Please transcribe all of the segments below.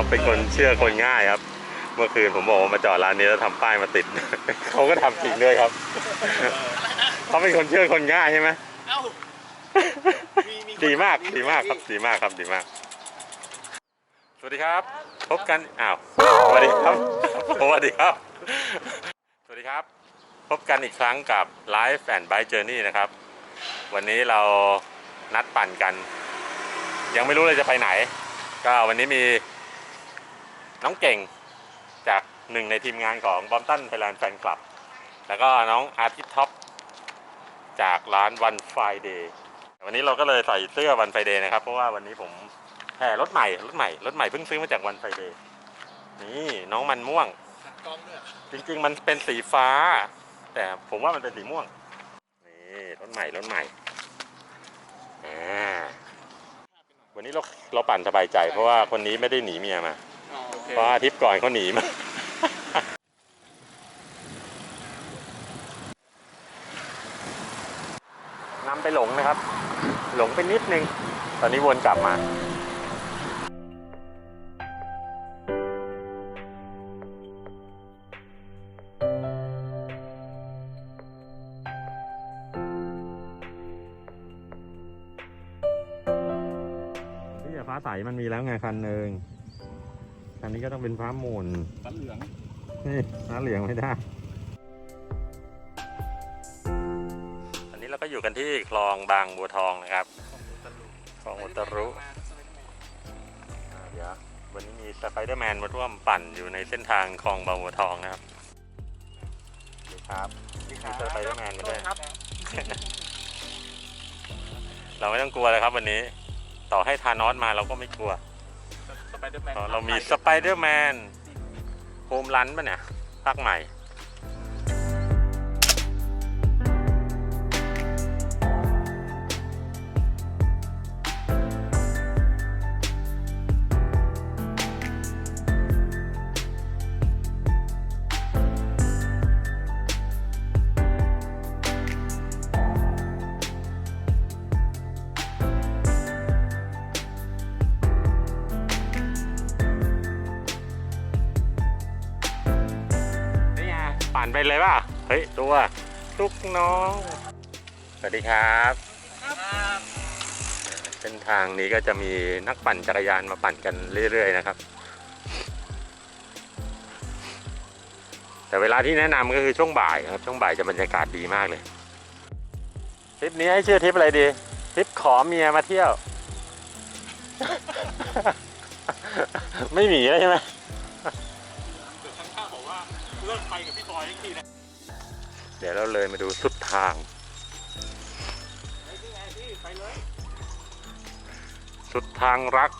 เขาเป็นคนเชื่อคนง่ายครับ เมื่อคืนผมบอกว่ามาจอดร้านนี้แล้วทำป้ายมาติด เขาก็ทำจริงด้วยครับเขาเป็นคนเชื่อคนง่ายใช่ไหมเอ้ามีมีคนดีมากถดีมากพี่ครับดีมากครับดีมาก สวัสดีครับ พบกันอ้าวสวัสดีครับสวัสดีครับ สวัสดีครับ พบกันอีกครั้งกับ Life and Bike Journey นะครับ วันนี้เรานัดปั่นกัน ยังไม่รู้เลยจะไปไหน ก็วันนี้มี น้องเก่งจากหนึ่งในทีมงานของบอมตันไทยแลนด์แฟนคลับ แล้วก็น้องอาร์ติท็อปจากร้านวันไฟเดย์วันนี้เราก็เลยใส่เสื้อวันไฟเดย์นะครับ เพราะว่าวันนี้ผมแห่รถใหม่รถใหม่รถใหม่เพิ่งซื้อมาจากวันไฟเดย์นี่น้องมันม่วงขัดกล้องด้วยจริงๆ มันเป็นสีฟ้า แต่ผมว่ามันเป็นสีม่วง นี่รถใหม่รถใหม่อ่าวันนี้เราเราปั่นสบายใจ เพราะว่าคนนี้ไม่ได้หนีเมียมาอ๋อโอเคเพราะอาทิตย์ก่อนเขาหนีมานำไปหลงนะครับ หลงไปนิดนึง ตอนนี้วนกลับมาที่ฟ้าใสมันมีแล้วไงคันหนึ่ง คันนี้ก็ต้องเป็นฟ้าหมุนสันเหลืองนี่ฟ้าเหลืองไม่ได้อันนี้เราก็อยู่กันที่คลองบางบัวทองนะครับคลองอุตรุอ่าเดี๋ยววันนี้มีสไปเดอร์แมนมาร่วมปั่นอยู่ในเส้นทางคลองบางบัวทองนะครับดีครับมีสไปเดอร์แมนมาด้วยครับเราไม่ต้องกลัวเลยครับวันนี้ ต่อให้ทานอสมาเราก็ไม่กลัวส ไปเดอร์แมนเพราะเรามีสไปเดอร์แมนโฮมรันป่ะเนี่ยภาคใหม่ ไปั่นไปเลยป่ะเฮ้ยตัวลูกน้อง สวัสดีครับเส้นทางนี้ก็จะมีนักปั่นจักรยานมาปั่นกันเรื่อย ๆ นะครับ แต่เวลาที่แนะนำก็คือช่วงบ่ายครับช่วงบ่ายจะบรรยากาศดีมากเลยทริปนี้ให้ชื่อทริปอะไรดีทริปขอเมียมาเที่ยว ไม่หมีแล้วใช่ไหม เลิกไปกับพี่บอยอีกทีนะเดี๋ยวเราเลยมาดูสุดทางไอ้นี่ไงพี่ไปเลยสุดทางรัก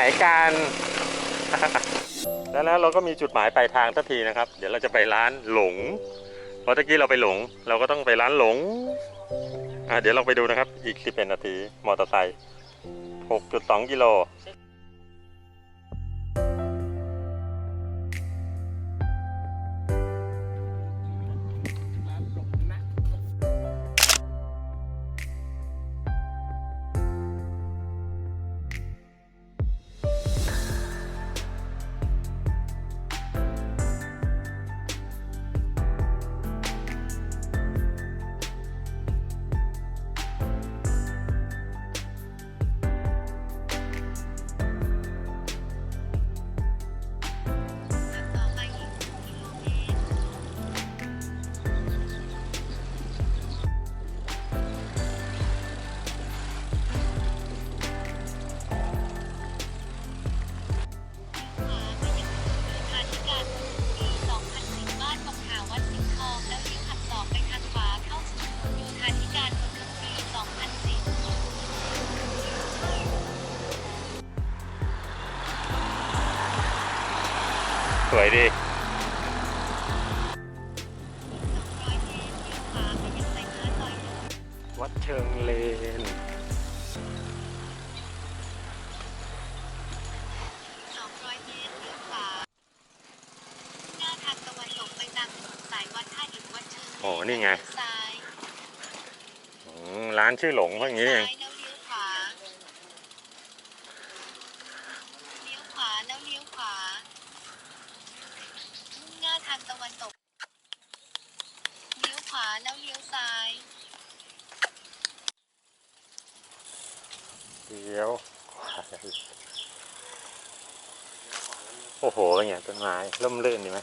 ไหนกัน แล้วนะเราก็มีจุดหมายปลายทางทันทีนะครับ เดี๋ยวเราจะไปร้านหลง เพราะตะกี้เราไปหลง เราก็ต้องไปร้านหลงอะเดี๋ยวเราไปดูนะครับ อีก 11 นาที มอเตอร์ไซค์ 6.2 กิโล สวยดีวัดเชิงเลน200เมตรเลี้ยวขวาหน้าทางตะวันตกไปตามถนนสายวัดท่าอิฐวัดเชิงโอ้นี่ไงซ้ายอืมร้านชื่อหลงเพราะอย่างนี้เอง ซ้ายแล้วเลี้ยวขวา เลี้ยวขวาแล้วเลี้ยวขวามุ่งหน้าทางตะวันตก เลี้ยวขวาแล้วเลี้ยวซ้ายียวโอ้โหเป็นไงต้นไม้ร่มรื่นดีไหม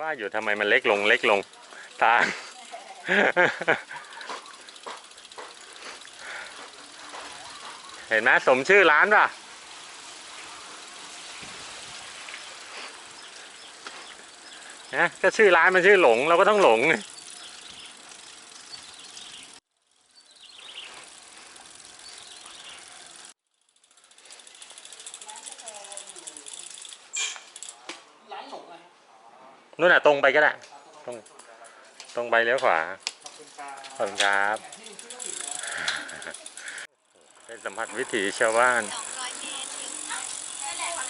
ว่าอยู่ทำไมมันเล็กลงเล็กลงทางเห็นไหมสมชื่อร้านป่ะ นะก็ชื่อร้านมันชื่อหลงเราก็ต้องหลงนู่นน่ะตรงไปก็ได้ตรงตรงไปเลี้ยวขวาขอบคุณครับได้สัมผัสวิถีชาวบ้าน 200 เมตรเลี้ยวขวา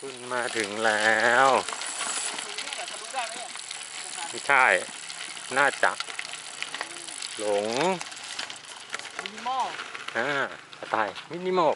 คุณ มาถึงแล้วไม่ใช่ น่าจะหลงมินิมอลอ่าสไตล์มินิมอล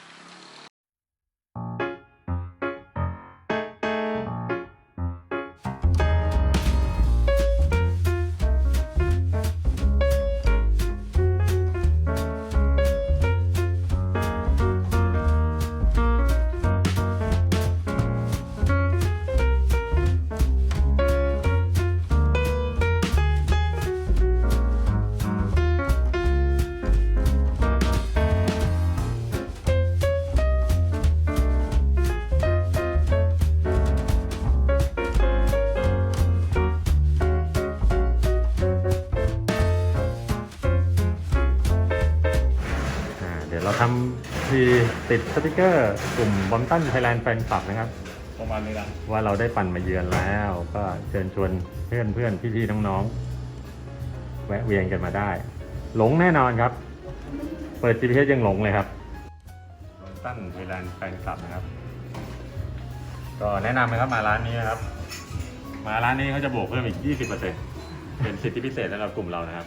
ทำทีติดสติกเกอร์กลุ่มบอมตันไทยแลนด์แฟนคลับนะครับ ประมาณนี้นะว่าเราได้ปั่นมาเยือนแล้ว ก็เชิญชวนเพื่อนเพื่อนพี่พี่ๆน้องๆแวะเวียนกันมาได้ หลงแน่นอนครับ เปิด GPS ยังหลงเลยครับบอมตันไทยแลนด์แฟนคลับนะครับ ก็แนะนำนะครับมาร้านนี้นะครับ มาร้านนี้เขาจะบวกเพิ่มอีก 20%เป็นสิทธิพิเศษสำหรับกลุ่มเรานะครับ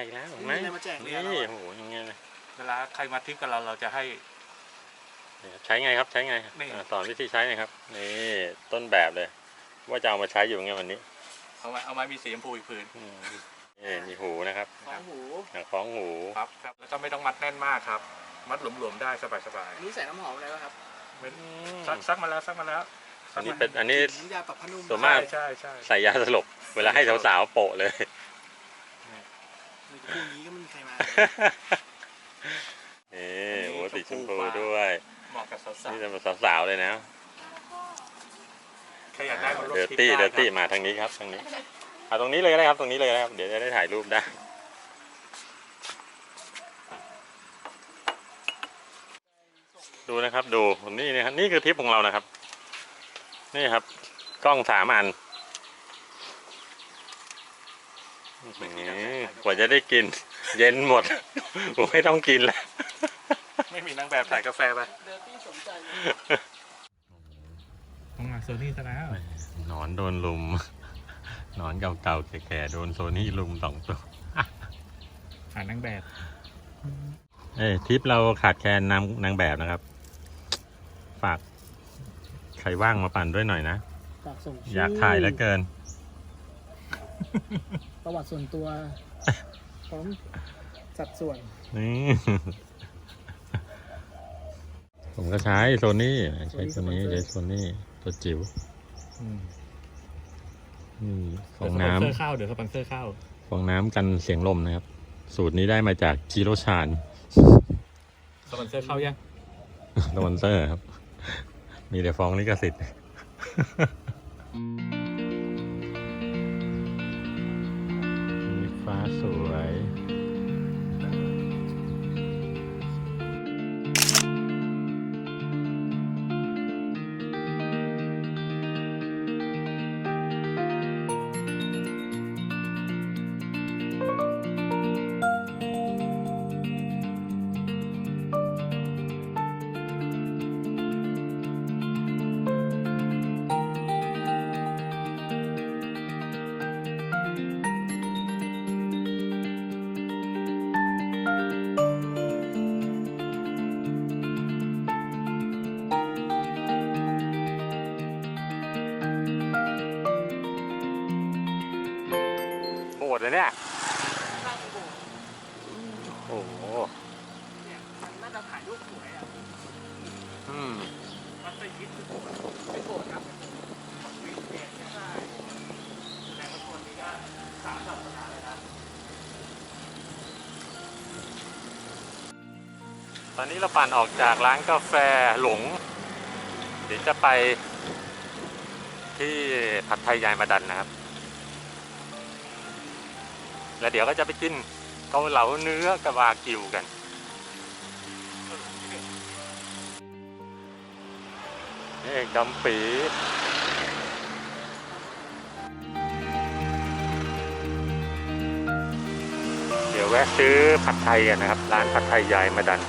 กอีกแล้วเห็นไหมมีอะไรมาแจกเนี่ย นี่โอ้โหอย่างเงี้ยเลยเวลาใครมาทริปกับเราเราจะให้นี่ครับใช้ไงครับใช้ไงนี่ อ่าสอนวิธีใช้หน่อยครับนี่ต้นแบบเลย ว่าจะเอามาใช้อยู่ไงวันนี้เอาไม้เอาไม้มีสีชมพูอีกผืนอืมนี่มีหูนะครับ สองหูอ่าของหู ครับครับ แล้วก็ไม่ต้องมัดแน่นมากครับ มัดหลวมๆได้สบายอันนี้ใส่น้ำหอมอะไรวะครับๆเป็นซักซักมาแล้วซักมาแล้วอันนี้เป็นอันนี้ น้ำยาปรับผ้านุ่มส่วนมาก ใช่ใช่ใช่ ใส่ยาสลบเวลาให้สาวๆโปะเลยใน คู่นี้ก็ไม่มีใครมานี่โอ้สีชมพูด้วยเหมาะกับสาวนี่จะเป็นสาวๆเลยนะๆใครอยากได้มาร่วมเดอทริร์ปตี้ได้เดอร์ตี้ครับมาทางนี้ครับทางนี้เอาตรงนี้เลยก็ได้ครับตรงนี้เลยก็ได้ครับเดี๋ยวจะได้ถ่ายรูปได้ดูนะครับดูนี่นะครับนี่คือทริปของเรานะครับ นี่ครับ กล้องสามอันอื้อหือก ว่าจะได้กิน เย็นหมดผมไม่ต้องกินแล้ว ไม่มีนางแบบถ่ายกาแฟไปเดอร์ตี้สนใจต้องมาโซนี่ซะแล้วหนอนโดนลุมหนอนเก่าๆแก่ๆโดนโซนี่ลุมสองตัวหานางแบบ เอ้ยทริปเราขาดแคลนนางนางแบบนะครับ ฝากใครว่างมาปั่นด้วยหน่อยนะ ฝากส่งชื่อยากถ่ายแล้วเกิน ประวัติส่วนตัว พร้อมสัดส่วน นี่ ผมก็ใช้โซนี่ใช้โซนี่ใช้โซนี่ตัวจิ๋วนี่ฟองน้เดี๋ยวสปอนเซอร์ข้าวเดี๋ยวสปอนเซอร์ข้าวำฟองน้ำกันเสียงลมนะครับ สูตรนี้ได้มาจากจิโรชานสปอนเซอร์ข้าวยังสปอนเซอร์ครับ มีแต่ฟองลิขสิทธิ์ ดเลยเนี่ยโอ้โหมันน่าจะถ่ายรูปสวยอะอืมมันไปยิดโกรธครับวิเศษก็ได้แต่ละคนนี้ก็สามศาสนาเลยนะตอนนี้เราปั่นออกจากร้านกาแฟหลง เดี๋ยวจะไปที่ผัดไทยยายมาดันนะครับ แล้วเดี๋ยวก็จะไปกินเกาเหลาเนื้อกับวากิวกัน นี่เอกดำปีเดี๋ยวแวะซื้อผัดไทยกันนะครับ ร้านผัดไทยยายมาดัน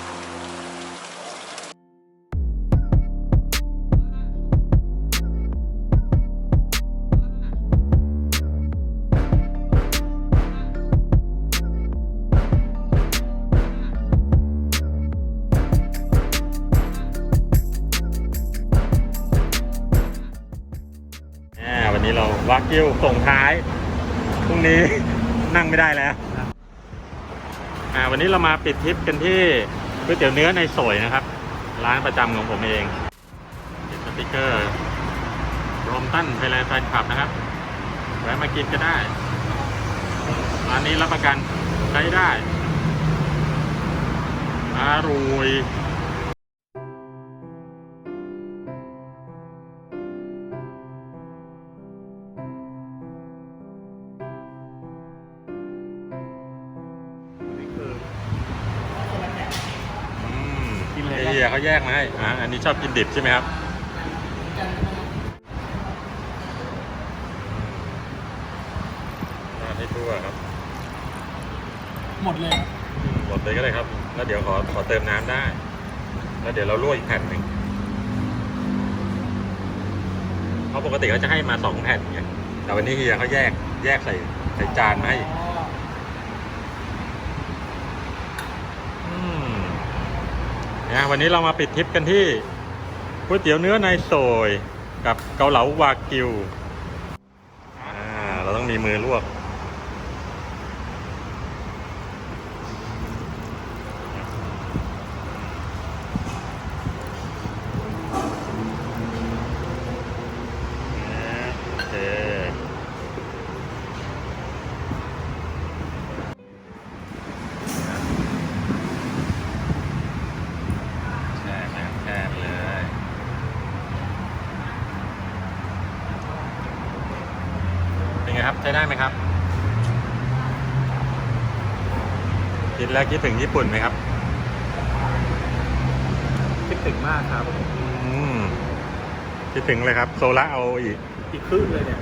กิวส่งท้ายพรุ่งนี้นั่งไม่ได้แล้วอ่าวันนี้เรามาปิดทริปกันที่ก๋วยเตี๋ยวเนื้อในสวยนะครับ ร้านประจำของผมเองติดสติกเกอร์รมตั้นไทยแลนด์แฟนคลับนะครับแวะมากินก็ได้ร้านนี้รับประกันใช้ได้อร่อย นนี้ชอบกินดิบใช่ไหมครับ ราดให้ทั่วครับ หมดเลยหมดเลยก็ได้ครับ แล้วเดี๋ยวขอขอเติมน้ำได้ แล้วเดี๋ยวเราลวกอีกแผ่นหนึ่งเพราะปกติเขาจะให้มาสองแผ่นไงแต่วันนี้เฮียเขาแยกแยกใส่ใส่จานมาให้อีกอืม นะวันนี้เรามาปิดทริปกันที่ก๋วยเตี๋ยวเนื้อในโซยกับเกาเหลาวากิว อ่า เราต้องมีมือลวก โอเคแช่ไปครับแช่ไปเลย เป็นไง ครับ ใช้ได้ไหมครับ คิดแล้วคิดถึงญี่ปุ่นไหมครับ คิดถึงมากครับ อืมคิดถึงเลยครับ โซล่าเอาอีก อีกครึ่งเลยเนี่ย